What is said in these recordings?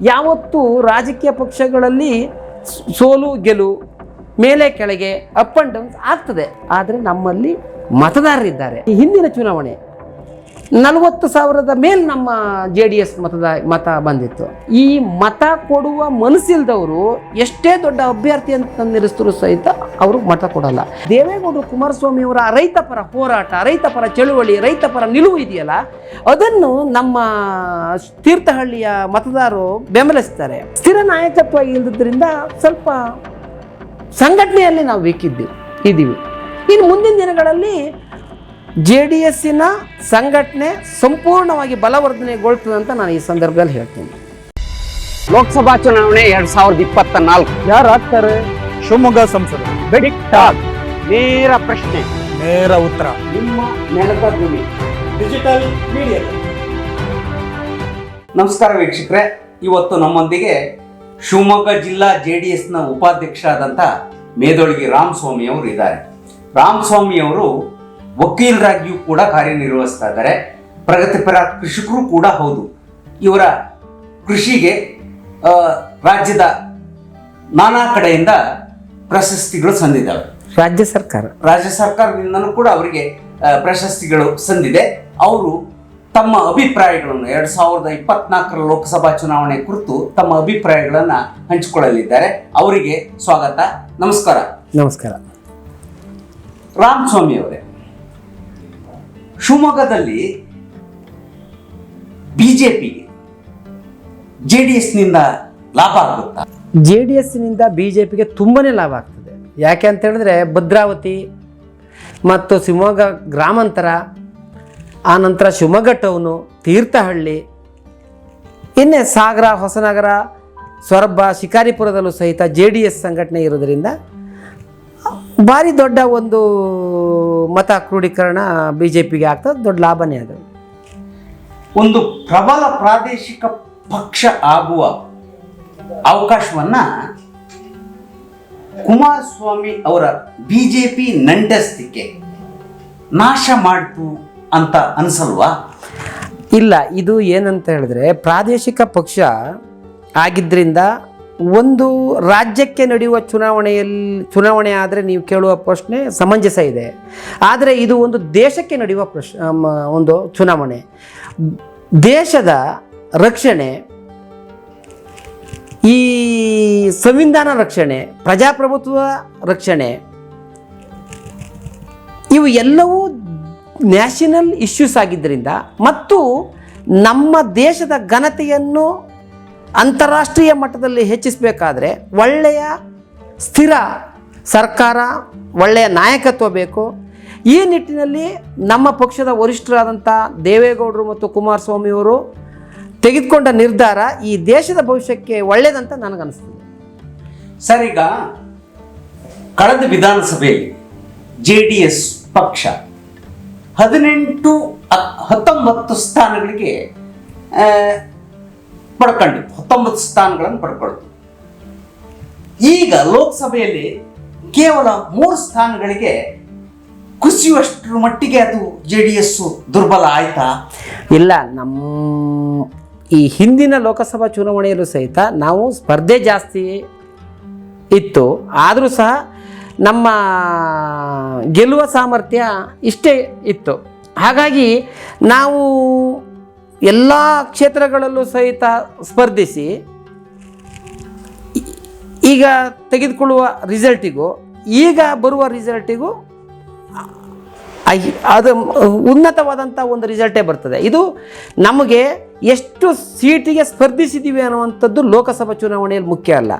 ಯಾವತ್ತೂ ರಾಜಕೀಯ ಪಕ್ಷಗಳಲ್ಲಿ ಸೋಲು, ಗೆಲು, ಮೇಲೆ, ಕೆಳಗೆ ಅಪ್ ಆ್ಯಂಡ್ ಡೌನ್ಸ್ ಆಗ್ತದೆ. ಆದರೆ ನಮ್ಮಲ್ಲಿ ಮತದಾರರಿದ್ದಾರೆ. ಈ ಹಿಂದಿನ ಚುನಾವಣೆ ನಲವತ್ತು ಸಾವಿರದ ಮೇಲೆ ನಮ್ಮ ಜೆ ಡಿ ಎಸ್ ಮತದ ಮತ ಬಂದಿತ್ತು. ಈ ಮತ ಕೊಡುವ ಮನಸ್ಸಿಲ್ದವರು ಎಷ್ಟೇ ದೊಡ್ಡ ಅಭ್ಯರ್ಥಿ ಅಂತ ನಿಲ್ಲಿಸಿದ್ರು ಸಹಿತ ಅವರು ಮತ ಕೊಡಲ್ಲ. ದೇವೇಗೌಡರು ಕುಮಾರಸ್ವಾಮಿ ಅವರ ರೈತಪರ ಹೋರಾಟ, ರೈತ ಪರ ಚಳುವಳಿ, ರೈತ ಪರ ನಿಲುವು ಇದೆಯಲ್ಲ, ಅದನ್ನು ನಮ್ಮ ತೀರ್ಥಹಳ್ಳಿಯ ಮತದಾರರು ಬೆಂಬಲಿಸ್ತಾರೆ. ಸ್ಥಿರ ನಾಯಕತ್ವ ಇಲ್ಲದ್ರಿಂದ ಸ್ವಲ್ಪ ಸಂಘಟನೆಯಲ್ಲಿ ನಾವು ಬೇಕಿದ್ದೀವಿ ಇದ್ದೀವಿ. ಇನ್ನು ಮುಂದಿನ ದಿನಗಳಲ್ಲಿ ಜೆ ಡಿ ಎಸ್ಸಿನ ಸಂಘಟನೆ ಸಂಪೂರ್ಣವಾಗಿ ಬಲವರ್ಧನೆಗೊಳ್ತದೆ ಅಂತ ನಾನು ಈ ಸಂದರ್ಭದಲ್ಲಿ ಹೇಳ್ತೀನಿ. ಲೋಕಸಭಾ ಚುನಾವಣೆ ಎರಡ್ ಸಾವಿರದ ಇಪ್ಪತ್ತ ನಾಲ್ಕು. ಯಾರು ಆಗ್ತಾರೆ? ಶಿವಮೊಗ್ಗ ಸಂಸದ ಬಿಗ್ ನೇರ ಪ್ರಶ್ನೆ. ನೇರ ಉತ್ತರ. ನಿಮ್ಮ ನೆಲದ ಧ್ವನಿ ಡಿಜಿಟಲ್ ಮೀಡಿಯಾ. ನಮಸ್ಕಾರ ವೀಕ್ಷಕರೇ. ಇವತ್ತು ನಮ್ಮೊಂದಿಗೆ ಶಿವಮೊಗ್ಗ ಜಿಲ್ಲಾ ಜೆ ಡಿ ಎಸ್ನ ಉಪಾಧ್ಯಕ್ಷರಾದಂಥ ಮೇದೊಳಗಿ ರಾಮಸ್ವಾಮಿ ಅವರು ಇದ್ದಾರೆ. ರಾಮಸ್ವಾಮಿ ಅವರು ವಕೀಲರಾಗಿಯೂ ಕೂಡ ಕಾರ್ಯನಿರ್ವಹಿಸ್ತಾ ಇದ್ದಾರೆ. ಪ್ರಗತಿಪರ ಕೃಷಿಕರು ಕೂಡ ಹೌದು. ಇವರ ಕೃಷಿಗೆ ರಾಜ್ಯದ ನಾನಾ ಕಡೆಯಿಂದ ಪ್ರಶಸ್ತಿಗಳು ಸಂದಿದ್ದಾವೆ. ರಾಜ್ಯ ಸರ್ಕಾರ. ರಾಜ್ಯ ಸರ್ಕಾರದಿಂದನೂ ಕೂಡ ಅವರಿಗೆ ಪ್ರಶಸ್ತಿಗಳು ಸಂದಿದೆ. ಅವರು ತಮ್ಮ ಅಭಿಪ್ರಾಯಗಳನ್ನು ಎರಡು ಸಾವಿರದ ಇಪ್ಪತ್ನಾಲ್ಕರ ಲೋಕಸಭಾ ಚುನಾವಣೆ ಕುರಿತು ತಮ್ಮ ಅಭಿಪ್ರಾಯಗಳನ್ನು ಹಂಚಿಕೊಳ್ಳಲಿದ್ದಾರೆ. ಅವರಿಗೆ ಸ್ವಾಗತ. ನಮಸ್ಕಾರ. ನಮಸ್ಕಾರ. ರಾಮಸ್ವಾಮಿ ಅವರೇ ಶಿವಮೊಗ್ಗದಲ್ಲಿ ಬಿಜೆಪಿಗೆ ಜೆ ಡಿ ಎಸ್ನಿಂದ ಲಾಭ ಆಗುತ್ತಾ? ಜೆ ಡಿ ಎಸ್ನಿಂದ ಬಿ ಜೆ ಪಿಗೆ ತುಂಬನೇ ಲಾಭ ಆಗ್ತದೆ. ಯಾಕೆ ಅಂತ ಹೇಳಿದ್ರೆ ಭದ್ರಾವತಿ ಮತ್ತು ಶಿವಮೊಗ್ಗ ಗ್ರಾಮಾಂತರ ಆನಂತರ ಶಿವಮೊಗ್ಗ ಟೌನು, ತೀರ್ಥಹಳ್ಳಿ, ಇನ್ನೇ ಸಾಗರ, ಹೊಸನಗರ, ಸೊರಬ, ಶಿಕಾರಿಪುರದಲ್ಲೂ ಸಹಿತ ಜೆ ಡಿ ಎಸ್ ಸಂಘಟನೆ ಇರೋದರಿಂದ ಭಾರಿ ದೊಡ್ಡ ಒಂದು ಮತ ಕ್ರೋಢೀಕರಣ ಬಿ ಜೆ ಪಿಗೆ ಆಗ್ತದೆ ದೊಡ್ಡ ಲಾಭನೇ ಅದು. ಒಂದು ಪ್ರಬಲ ಪ್ರಾದೇಶಿಕ ಪಕ್ಷ ಆಗುವ ಅವಕಾಶವನ್ನ ಕುಮಾರಸ್ವಾಮಿ ಅವರ ಬಿ ಜೆ ಪಿ ನಂಟಸ್ತಿಕೆ ನಾಶ ಮಾಡ್ತು ಅಂತ ಅನಿಸಲ್ವಾ? ಇಲ್ಲ ಇದು ಏನಂತ ಹೇಳಿದ್ರೆ ಪ್ರಾದೇಶಿಕ ಪಕ್ಷ ಆಗಿದ್ದರಿಂದ ಒಂದು ರಾಜ್ಯಕ್ಕೆ ನಡೆಯುವ ಚುನಾವಣೆಯಲ್ಲಿ, ಚುನಾವಣೆ ಆದರೆ ನೀವು ಕೇಳುವ ಪ್ರಶ್ನೆ ಸಮಂಜಸ ಇದೆ. ಆದರೆ ಇದು ಒಂದು ದೇಶಕ್ಕೆ ನಡೆಯುವ ಪ್ರಶ್ ಒಂದು ಚುನಾವಣೆ. ದೇಶದ ರಕ್ಷಣೆ, ಈ ಸಂವಿಧಾನ ರಕ್ಷಣೆ, ಪ್ರಜಾಪ್ರಭುತ್ವ ರಕ್ಷಣೆ, ಇವು ಎಲ್ಲವೂ ನ್ಯಾಷನಲ್ ಇಶ್ಯೂಸ್ ಆಗಿದ್ದರಿಂದ ಮತ್ತು ನಮ್ಮ ದೇಶದ ಘನತೆಯನ್ನು ಅಂತಾರಾಷ್ಟ್ರೀಯ ಮಟ್ಟದಲ್ಲಿ ಹೆಚ್ಚಿಸಬೇಕಾದ್ರೆ ಒಳ್ಳೆಯ ಸ್ಥಿರ ಸರ್ಕಾರ, ಒಳ್ಳೆಯ ನಾಯಕತ್ವ ಬೇಕು. ಈ ನಿಟ್ಟಿನಲ್ಲಿ ನಮ್ಮ ಪಕ್ಷದ ವರಿಷ್ಠರಾದಂಥ ದೇವೇಗೌಡರು ಮತ್ತು ಕುಮಾರಸ್ವಾಮಿಯವರು ತೆಗೆದುಕೊಂಡ ನಿರ್ಧಾರ ಈ ದೇಶದ ಭವಿಷ್ಯಕ್ಕೆ ಒಳ್ಳೆಯದಂತ ನನಗನ್ನಿಸ್ತದೆ. ಸರ್ ಈಗ ಕಳೆದ ವಿಧಾನಸಭೆಯಲ್ಲಿ ಜೆ ಡಿ ಎಸ್ ಪಕ್ಷ ಹದಿನೆಂಟು, ಹತ್ತೊಂಬತ್ತು ಸ್ಥಾನಗಳಿಗೆ ಆ, ಪಡ್ಕೊಂಡಿತ್ತು ಹತ್ತೊಂಬತ್ತು ಸ್ಥಾನಗಳನ್ನು ಪಡ್ಕೊಳ್ತು ಈಗ ಲೋಕಸಭೆಯಲ್ಲಿ ಕೇವಲ ಮೂರು ಸ್ಥಾನಗಳಿಗೆ ಕುಸಿಯುವಷ್ಟರ ಮಟ್ಟಿಗೆ ಅದು ಜೆ ಡಿ ಎಸ್ ದುರ್ಬಲ ಆಯ್ತಾ? ಇಲ್ಲ ನಮ್ಮ ಈ ಹಿಂದಿನ ಲೋಕಸಭಾ ಚುನಾವಣೆಯಲ್ಲೂ ಸಹಿತ ನಾವು ಸ್ಪರ್ಧೆ ಜಾಸ್ತಿ ಇತ್ತು. ಆದರೂ ಸಹ ನಮ್ಮ ಗೆಲ್ಲುವ ಸಾಮರ್ಥ್ಯ ಇಷ್ಟೇ ಇತ್ತು. ಹಾಗಾಗಿ ನಾವು ಎಲ್ಲ ಕ್ಷೇತ್ರಗಳಲ್ಲೂ ಸಹಿತ ಸ್ಪರ್ಧಿಸಿ ಈಗ ತೆಗೆದುಕೊಳ್ಳುವ ರಿಸಲ್ಟಿಗೂ, ಈಗ ಬರುವ ರಿಸಲ್ಟಿಗೂ ಅದು ಉನ್ನತವಾದಂಥ ಒಂದು ರಿಸಲ್ಟೇ ಬರ್ತದೆ. ಇದು ನಮಗೆ ಎಷ್ಟು ಸೀಟಿಗೆ ಸ್ಪರ್ಧಿಸಿದ್ದೀವಿ ಅನ್ನುವಂಥದ್ದು ಲೋಕಸಭಾ ಚುನಾವಣೆಯಲ್ಲಿ ಮುಖ್ಯ ಅಲ್ಲ.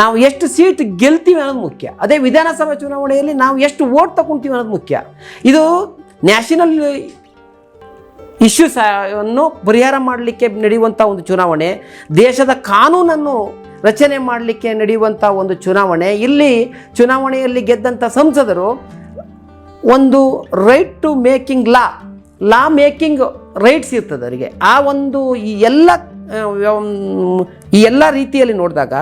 ನಾವು ಎಷ್ಟು ಸೀಟ್ ಗೆಲ್ತೀವಿ ಅನ್ನೋದು ಮುಖ್ಯ. ಅದೇ ವಿಧಾನಸಭಾ ಚುನಾವಣೆಯಲ್ಲಿ ನಾವು ಎಷ್ಟು ಓಟ್ ತಗೊಳ್ತೀವಿ ಅನ್ನೋದು ಮುಖ್ಯ. ಇದು ನ್ಯಾಷನಲ್ ಇಶ್ಯೂಸ್ ಅನ್ನು ಪರಿಹಾರ ಮಾಡಲಿಕ್ಕೆ ನಡೆಯುವಂಥ ಒಂದು ಚುನಾವಣೆ, ದೇಶದ ಕಾನೂನನ್ನು ರಚನೆ ಮಾಡಲಿಕ್ಕೆ ನಡೆಯುವಂಥ ಒಂದು ಚುನಾವಣೆ, ಇಲ್ಲಿ ಚುನಾವಣೆಯಲ್ಲಿ ಗೆದ್ದಂಥ ಸಂಸದರು ಒಂದು right to making law law making rights ಇರ್ತದೆ ಅವರಿಗೆ. ಆ ಒಂದು ಈ ಎಲ್ಲ ಈ ಎಲ್ಲ ರೀತಿಯಲ್ಲಿ ನೋಡಿದಾಗ,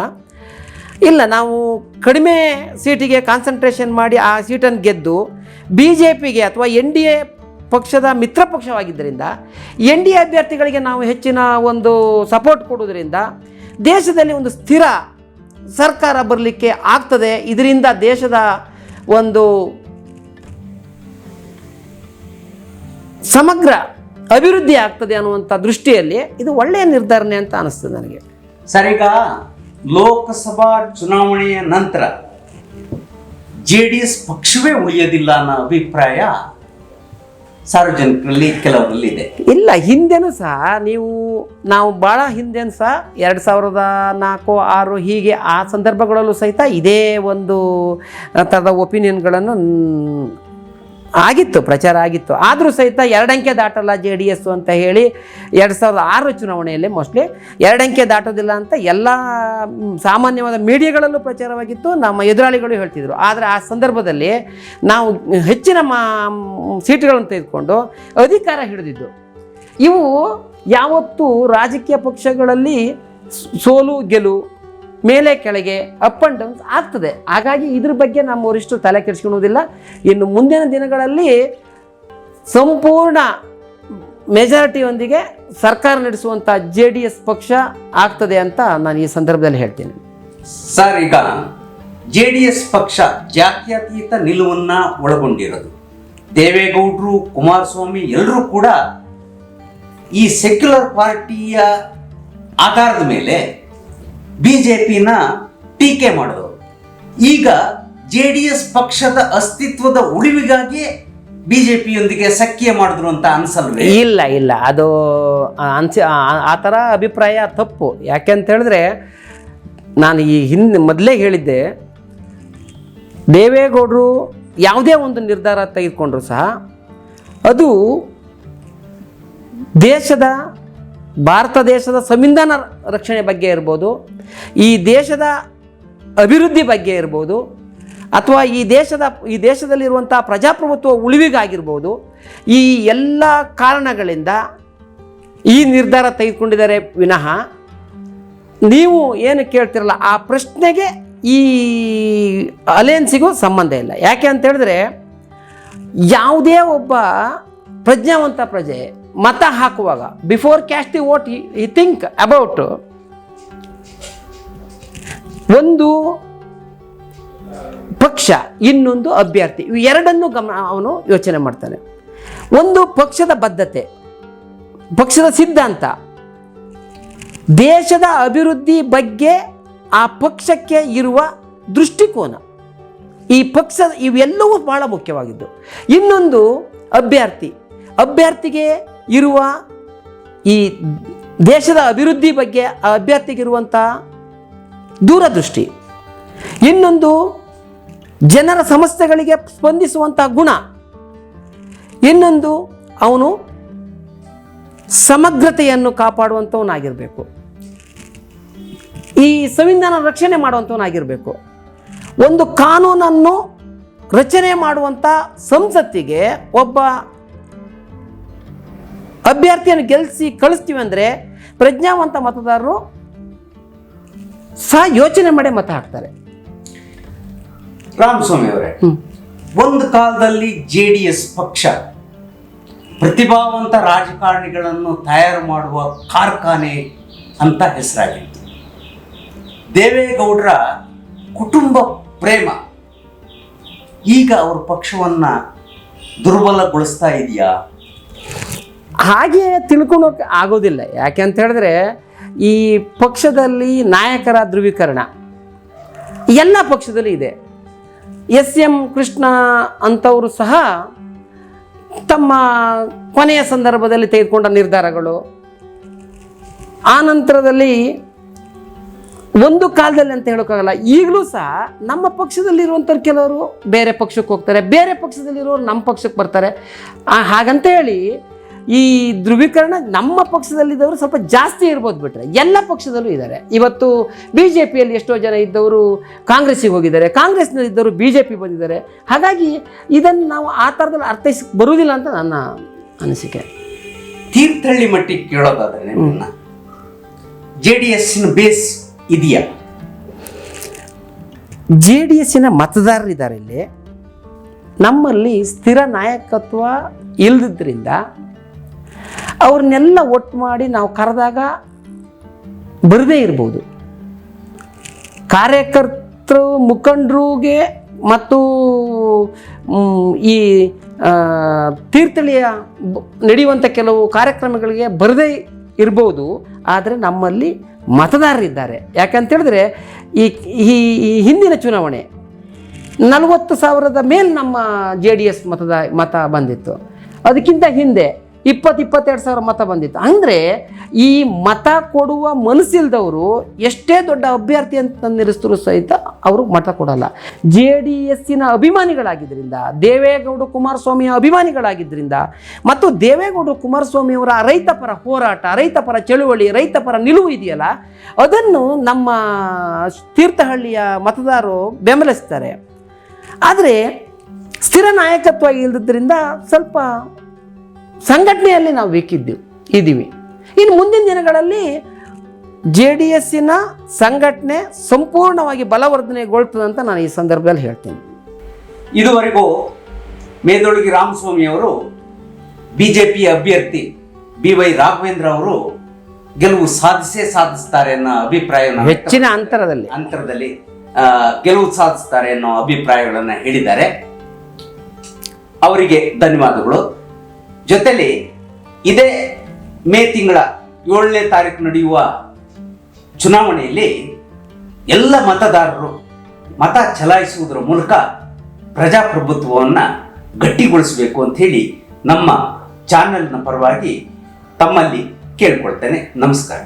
ಇಲ್ಲ ನಾವು ಕಡಿಮೆ ಸೀಟಿಗೆ ಕಾನ್ಸಂಟ್ರೇಷನ್ ಮಾಡಿ ಆ ಸೀಟನ್ನು ಗೆದ್ದು ಬಿ ಜೆ ಪಿಗೆ ಅಥವಾ ಎನ್ ಡಿ ಎ ಪಕ್ಷದ ಮಿತ್ರ ಪಕ್ಷವಾಗಿದ್ದರಿಂದ, ಎನ್ ಡಿ ಎ ಅಭ್ಯರ್ಥಿಗಳಿಗೆ ನಾವು ಹೆಚ್ಚಿನ ಒಂದು ಸಪೋರ್ಟ್ ಕೊಡೋದ್ರಿಂದ ದೇಶದಲ್ಲಿ ಒಂದು ಸ್ಥಿರ ಸರ್ಕಾರ ಬರಲಿಕ್ಕೆ ಆಗ್ತದೆ. ಇದರಿಂದ ದೇಶದ ಒಂದು ಸಮಗ್ರ ಅಭಿವೃದ್ಧಿ ಆಗ್ತದೆ ಅನ್ನುವಂಥ ದೃಷ್ಟಿಯಲ್ಲಿ ಇದು ಒಳ್ಳೆಯ ನಿರ್ಧಾರಣೆ ಅಂತ ಅನಿಸ್ತದೆ ನನಗೆ. ಸರ್ ಲೋಕಸಭಾ ಚುನಾವಣೆಯ ನಂತರ ಜೆ ಡಿ ಎಸ್ ಪಕ್ಷವೇ ಉಳಿಯೋದಿಲ್ಲ ಅನ್ನೋ ಅಭಿಪ್ರಾಯ ಸಾರ್ವಜನಿಕರಲ್ಲಿ ಕೆಲವರಲ್ಲಿ ಇದೆ. ಇಲ್ಲ, ಹಿಂದೆನೂ ಸಹ ನೀವು, ನಾವು ಭಾಳ ಹಿಂದೆನೂ ಸಹ ಎರಡು ಸಾವಿರದ ನಾಲ್ಕು, ಆರು ಹೀಗೆ ಆ ಸಂದರ್ಭಗಳಲ್ಲೂ ಸಹಿತ ಇದೇ ಒಂದು ಥರದ ಒಪಿನಿಯನ್ಗಳನ್ನು ಆಗಿತ್ತು, ಪ್ರಚಾರ ಆಗಿತ್ತು. ಆದರೂ ಸಹಿತ ಎರಡಂಕೆ ದಾಟಲ್ಲ ಜೆ ಡಿ ಎಸ್ ಅಂತ ಹೇಳಿ ಎರಡು ಸಾವಿರದ ಆರು ಚುನಾವಣೆಯಲ್ಲಿ ಮೋಸ್ಟ್ಲಿ ಎರಡಂಕೆ ದಾಟೋದಿಲ್ಲ ಅಂತ ಎಲ್ಲ ಸಾಮಾನ್ಯವಾದ ಮೀಡಿಯಾಗಳಲ್ಲೂ ಪ್ರಚಾರವಾಗಿತ್ತು. ನಮ್ಮ ಎದುರಾಳಿಗಳು ಹೇಳ್ತಿದ್ರು. ಆದರೆ ಆ ಸಂದರ್ಭದಲ್ಲಿ ನಾವು ಹೆಚ್ಚಿನ ಮಾ ಸೀಟುಗಳನ್ನು ತೆಗೆದುಕೊಂಡು ಅಧಿಕಾರ ಹಿಡಿದಿದ್ದು. ಇವು ಯಾವತ್ತೂ ರಾಜಕೀಯ ಪಕ್ಷಗಳಲ್ಲಿ ಸೋಲು, ಗೆಲು ಮೇಲೆ ಕೆಳಗೆ ಅಪ್ ಆ್ಯಂಡ್ ಡೌನ್ಸ್ ಆಗ್ತದೆ. ಹಾಗಾಗಿ ಇದ್ರ ಬಗ್ಗೆ ನಮ್ಮ ವರಿಷ್ಠರು ತಲೆ ಕೆಡಿಸ್ಕೊಳ್ಳೋದಿಲ್ಲ ಇನ್ನು ಮುಂದಿನ ದಿನಗಳಲ್ಲಿ ಸಂಪೂರ್ಣ ಮೆಜಾರಿಟಿಯೊಂದಿಗೆ ಸರ್ಕಾರ ನಡೆಸುವಂಥ ಜೆ ಡಿ ಎಸ್ ಪಕ್ಷ ಆಗ್ತದೆ ಅಂತ ನಾನು ಈ ಸಂದರ್ಭದಲ್ಲಿ ಹೇಳ್ತೀನಿ. ಸರ್, ಈಗ ಜೆ ಡಿ ಎಸ್ ಪಕ್ಷ ಜಾತ್ಯತೀತ ನಿಲುವನ್ನ ಒಳಗೊಂಡಿರೋದು. ದೇವೇಗೌಡರು, ಕುಮಾರಸ್ವಾಮಿ ಎಲ್ಲರೂ ಕೂಡ ಈ ಸೆಕ್ಯುಲರ್ ಪಾರ್ಟಿಯ ಆಧಾರದ ಮೇಲೆ ಬಿಜೆಪಿನ ಟೀಕೆ ಮಾಡಿದವರು ಈಗ ಜೆ ಡಿ ಎಸ್ ಪಕ್ಷದ ಅಸ್ತಿತ್ವದ ಉಳಿವಿಗಾಗಿ ಬಿಜೆಪಿಯೊಂದಿಗೆ ಸಖ್ಯ ಮಾಡಿದ್ರು ಅಂತ ಅನ್ಸಲ್ವೇ? ಇಲ್ಲ ಇಲ್ಲ. ಅದು ಅನ್ಸಿ, ಆ- ಥರ ಅಭಿಪ್ರಾಯ ತಪ್ಪು. ಯಾಕೆ ಅಂತ ಹೇಳಿದ್ರೆ, ನಾನು ಈ ಹಿಂದೆ ಮೊದಲೇ ಹೇಳಿದ್ದೆ, ದೇವೇಗೌಡರು ಯಾವುದೇ ಒಂದು ನಿರ್ಧಾರ ತೆಗೆದುಕೊಂಡ್ರು ಸಹ, ಅದು ದೇಶದ, ಭಾರತ ದೇಶದ ಸಂವಿಧಾನ ರಕ್ಷಣೆ ಬಗ್ಗೆ ಇರ್ಬೋದು ಈ ದೇಶದ ಅಭಿವೃದ್ಧಿ ಬಗ್ಗೆ ಇರ್ಬೋದು, ಅಥವಾ ಈ ದೇಶದ, ಈ ದೇಶದಲ್ಲಿರುವಂಥ ಪ್ರಜಾಪ್ರಭುತ್ವ ಉಳಿವಿಗಾಗಿರ್ಬೋದು, ಈ ಎಲ್ಲ ಕಾರಣಗಳಿಂದ ಈ ನಿರ್ಧಾರ ತೆಗೆದುಕೊಂಡಿದ್ದಾರೆ ವಿನಃ ನೀವು ಏನು ಕೇಳ್ತಿರಲ್ಲ, ಆ ಪ್ರಶ್ನೆಗೆ ಈ ಅಲೆಯನ್ಸಿಗೂ ಸಂಬಂಧ ಇಲ್ಲ. ಯಾಕೆ ಅಂತ ಹೇಳಿದ್ರೆ, ಯಾವುದೇ ಒಬ್ಬ ಪ್ರಜ್ಞಾವಂತ ಪ್ರಜೆ ಮತ ಹಾಕುವಾಗ ಬಿಫೋರ್ ಕ್ಯಾಸ್ಟ್ ದಿ ವೋಟ್ ಈ ಥಿಂಕ್ ಅಬೌಟ್ ಒಂದು ಪಕ್ಷ, ಇನ್ನೊಂದು ಅಭ್ಯರ್ಥಿ. ಇವು ಎರಡನ್ನೂ ಗಮನ ಅವನು ಯೋಚನೆ ಮಾಡ್ತಾನೆ. ಒಂದು ಪಕ್ಷದ ಬದ್ಧತೆ, ಪಕ್ಷದ ಸಿದ್ಧಾಂತ. ದೇಶದ ಅಭಿವೃದ್ಧಿ ಬಗ್ಗೆ ಆ ಪಕ್ಷಕ್ಕೆ ಇರುವ ದೃಷ್ಟಿಕೋನ. ಈ ಪಕ್ಷ, ಇವೆಲ್ಲವೂ ಬಹಳ ಮುಖ್ಯವಾಗಿದ್ದು. ಇನ್ನೊಂದು ಅಭ್ಯರ್ಥಿ. ಅಭ್ಯರ್ಥಿಗೆ ಇರುವ ಈ ದೇಶದ ಅಭಿವೃದ್ಧಿ ಬಗ್ಗೆ, ಆ ಅಭ್ಯರ್ಥಿಗಿರುವಂಥ ದೂರದೃಷ್ಟಿ. ಇನ್ನೊಂದು ಜನರ ಸಮಸ್ಯೆಗಳಿಗೆ ಸ್ಪಂದಿಸುವಂಥ ಗುಣ. ಇನ್ನೊಂದು ಅವನು ಸಮಗ್ರತೆಯನ್ನು ಕಾಪಾಡುವಂಥವನಾಗಿರಬೇಕು ಈ ಸಂವಿಧಾನ ರಕ್ಷಣೆ ಮಾಡುವಂಥವನಾಗಿರಬೇಕು ಒಂದು ಕಾನೂನನ್ನು ರಚನೆ ಮಾಡುವಂಥ ಸಂಸತ್ತಿಗೆ ಒಬ್ಬ ಅಭ್ಯರ್ಥಿಯನ್ನು ಗೆಲ್ಲಿಸಿ ಕಳಿಸ್ತೀವಿ ಅಂದರೆ ಪ್ರಜ್ಞಾವಂತ ಮತದಾರರು ಸಹ ಯೋಚನೆ ಮಾಡಿ ಮತ ಹಾಕ್ತಾರೆ. ರಾಮಸ್ವಾಮಿ ಅವರೇ ಒಂದು ಕಾಲದಲ್ಲಿ ಜೆ ಡಿ ಎಸ್ ಪಕ್ಷ ಪ್ರತಿಭಾವಂತ ರಾಜಕಾರಣಿಗಳನ್ನು ತಯಾರು ಮಾಡುವ ಕಾರ್ಖಾನೆ ಅಂತ ಹೆಸರಾಗಿತ್ತು. ದೇವೇಗೌಡರ ಕುಟುಂಬ ಪ್ರೇಮ ಈಗ ಅವ್ರ ಪಕ್ಷವನ್ನ ದುರ್ಬಲಗೊಳಿಸ್ತಾ ಇದೆಯಾ? ಹಾಗೆ ತಿಳ್ಕೊಳೋಕೆ ಆಗೋದಿಲ್ಲ. ಯಾಕೆ ಅಂತ ಹೇಳಿದ್ರೆ ಈ ಪಕ್ಷದಲ್ಲಿ ನಾಯಕರ ಧ್ರುವೀಕರಣ ಎಲ್ಲ ಪಕ್ಷದಲ್ಲಿ ಇದೆ. ಎಸ್ ಎಂ ಕೃಷ್ಣ ಅಂಥವರು ಸಹ ತಮ್ಮ ಕೊನೆಯ ಸಂದರ್ಭದಲ್ಲಿ ತೆಗೆದುಕೊಂಡ ನಿರ್ಧಾರಗಳು. ಆ ನಂತರದಲ್ಲಿ ಒಂದು ಕಾಲದಲ್ಲಿ ಅಂತ ಹೇಳೋಕ್ಕಾಗಲ್ಲ, ಈಗಲೂ ಸಹ ನಮ್ಮ ಪಕ್ಷದಲ್ಲಿರುವಂಥವ್ರು ಕೆಲವರು ಬೇರೆ ಪಕ್ಷಕ್ಕೆ ಹೋಗ್ತಾರೆ, ಬೇರೆ ಪಕ್ಷದಲ್ಲಿರೋರು ನಮ್ಮ ಪಕ್ಷಕ್ಕೆ ಬರ್ತಾರೆ. ಹಾಗಂತ ಹೇಳಿ ಈ ಧ್ರುವೀಕರಣ ನಮ್ಮ ಪಕ್ಷದಲ್ಲಿದ್ದವರು ಸ್ವಲ್ಪ ಜಾಸ್ತಿ ಇರ್ಬೋದು ಬಿಟ್ರೆ ಎಲ್ಲ ಪಕ್ಷದಲ್ಲೂ ಇದ್ದಾರೆ. ಇವತ್ತು ಬಿ ಜೆ ಪಿಯಲ್ಲಿ ಎಷ್ಟೋ ಜನ ಇದ್ದವರು ಕಾಂಗ್ರೆಸ್ಸಿಗೆ ಹೋಗಿದ್ದಾರೆ. ಕಾಂಗ್ರೆಸ್ನಲ್ಲಿದ್ದವರು ಬಿ ಜೆ ಪಿ ಬಂದಿದ್ದಾರೆ. ಹಾಗಾಗಿ ಇದನ್ನು ನಾವು ಆ ಥರದಲ್ಲಿ ಅರ್ಥೈಸಿ ಬರುವುದಿಲ್ಲ ಅಂತ ನನ್ನ ಅನಿಸಿಕೆ. ತೀರ್ಥಹಳ್ಳಿ ಮಟ್ಟಿಗೆ ಕೇಳೋದಾದರೆ ಜೆ ಡಿ ಎಸ್ನ ಬೇಸ್ ಇದೆಯಾ? ಜೆ ಡಿ ಎಸ್ಸಿನ ಮತದಾರರಿದ್ದಾರೆ ಇಲ್ಲಿ. ನಮ್ಮಲ್ಲಿ ಸ್ಥಿರ ನಾಯಕತ್ವ ಇಲ್ಲದಿದ್ದರಿಂದ ಅವ್ರನ್ನೆಲ್ಲ ಒಟ್ಟು ಮಾಡಿ ನಾವು ಕರೆದಾಗ ಬರದೇ ಇರ್ಬೋದು. ಕಾರ್ಯಕರ್ತರು, ಮುಖಂಡರಿಗೆ ಮತ್ತು ಈ ತೀರ್ಥಳಿಯ ನಡೆಯುವಂಥ ಕೆಲವು ಕಾರ್ಯಕ್ರಮಗಳಿಗೆ ಬರದೇ ಇರ್ಬೋದು. ಆದರೆ ನಮ್ಮಲ್ಲಿ ಮತದಾರರಿದ್ದಾರೆ ಯಾಕಂತೇಳಿದ್ರೆ, ಈ ಈ ಹಿಂದಿನ ಚುನಾವಣೆ ನಲವತ್ತು ಸಾವಿರದ ಮೇಲೆ ನಮ್ಮ ಜೆ ಡಿ ಎಸ್ ಮತದ, ಮತ ಬಂದಿತ್ತು. ಅದಕ್ಕಿಂತ ಹಿಂದೆ ಇಪ್ಪತ್ತು ಇಪ್ಪತ್ತೆರಡು ಸಾವಿರ ಮತ ಬಂದಿತ್ತು. ಅಂದರೆ ಈ ಮತ ಕೊಡುವ ಮನಸ್ಸಿಲ್ದವರು ಎಷ್ಟೇ ದೊಡ್ಡ ಅಭ್ಯರ್ಥಿ ಅಂತ ನಿಲ್ಲಿಸಿದ್ರು ಸಹಿತ ಅವರು ಮತ ಕೊಡಲ್ಲ. ಜೆ ಡಿ ಎಸ್ಸಿನ ಅಭಿಮಾನಿಗಳಾಗಿದ್ದರಿಂದ ದೇವೇಗೌಡ ಕುಮಾರಸ್ವಾಮಿಯ ಅಭಿಮಾನಿಗಳಾಗಿದ್ದರಿಂದ ಮತ್ತು ದೇವೇಗೌಡ ಕುಮಾರಸ್ವಾಮಿಯವರ ರೈತಪರ ಹೋರಾಟ ರೈತ ಪರ ಚಳುವಳಿ ರೈತ ಪರ ನಿಲುವು ಇದೆಯಲ್ಲ, ಅದನ್ನು ನಮ್ಮ ತೀರ್ಥಹಳ್ಳಿಯ ಮತದಾರರು ಬೆಂಬಲಿಸ್ತಾರೆ. ಆದರೆ ಸ್ಥಿರ ನಾಯಕತ್ವ ಇಲ್ಲದ್ರಿಂದ ಸ್ವಲ್ಪ ಸಂಘಟನೆಯಲ್ಲಿ ನಾವು ಬೇಕಿದ್ದೀವಿ ಇದ್ದೀವಿ. ಇನ್ನು ಮುಂದಿನ ದಿನಗಳಲ್ಲಿ ಜೆ ಡಿ ಎಸ್ಸಿನ ಸಂಘಟನೆ ಸಂಪೂರ್ಣವಾಗಿ ಬಲವರ್ಧನೆಗೊಳ್ತದೆ ಅಂತ ನಾನು ಈ ಸಂದರ್ಭದಲ್ಲಿ ಹೇಳ್ತೀನಿ. ಇದುವರೆಗೂ ಮೇದೊಳಗಿ ರಾಮಸ್ವಾಮಿ ಅವರು ಪಿ ಅಭ್ಯರ್ಥಿ ಬಿ ವೈ ರಾಘವೇಂದ್ರ ಅವರು ಗೆಲುವು ಸಾಧಿಸೇ ಸಾಧಿಸ್ತಾರೆ ಅನ್ನೋ ಅಭಿಪ್ರಾಯವನ್ನು ಹೆಚ್ಚಿನ ಅಂತರದಲ್ಲಿ. ಅಂತರದಲ್ಲಿ ಗೆಲುವು ಸಾಧಿಸ್ತಾರೆ ಅನ್ನೋ ಅಭಿಪ್ರಾಯಗಳನ್ನು ಹೇಳಿದ್ದಾರೆ. ಅವರಿಗೆ ಧನ್ಯವಾದಗಳು. ಜೊತೆಲಿ ಇದೇ ಮೇ ತಿಂಗಳ ಏಳನೇ ತಾರೀಕು ನಡೆಯುವ ಚುನಾವಣೆಯಲ್ಲಿ ಎಲ್ಲ ಮತದಾರರು ಮತ ಚಲಾಯಿಸುವುದರ ಮೂಲಕ ಪ್ರಜಾಪ್ರಭುತ್ವವನ್ನು ಗಟ್ಟಿಗೊಳಿಸಬೇಕು ಅಂತ ಹೇಳಿ ನಮ್ಮ ಚಾನೆಲ್ನ ಪರವಾಗಿ ತಮ್ಮಲ್ಲಿ ಕೇಳ್ಕೊಳ್ತೇನೆ. ನಮಸ್ಕಾರ.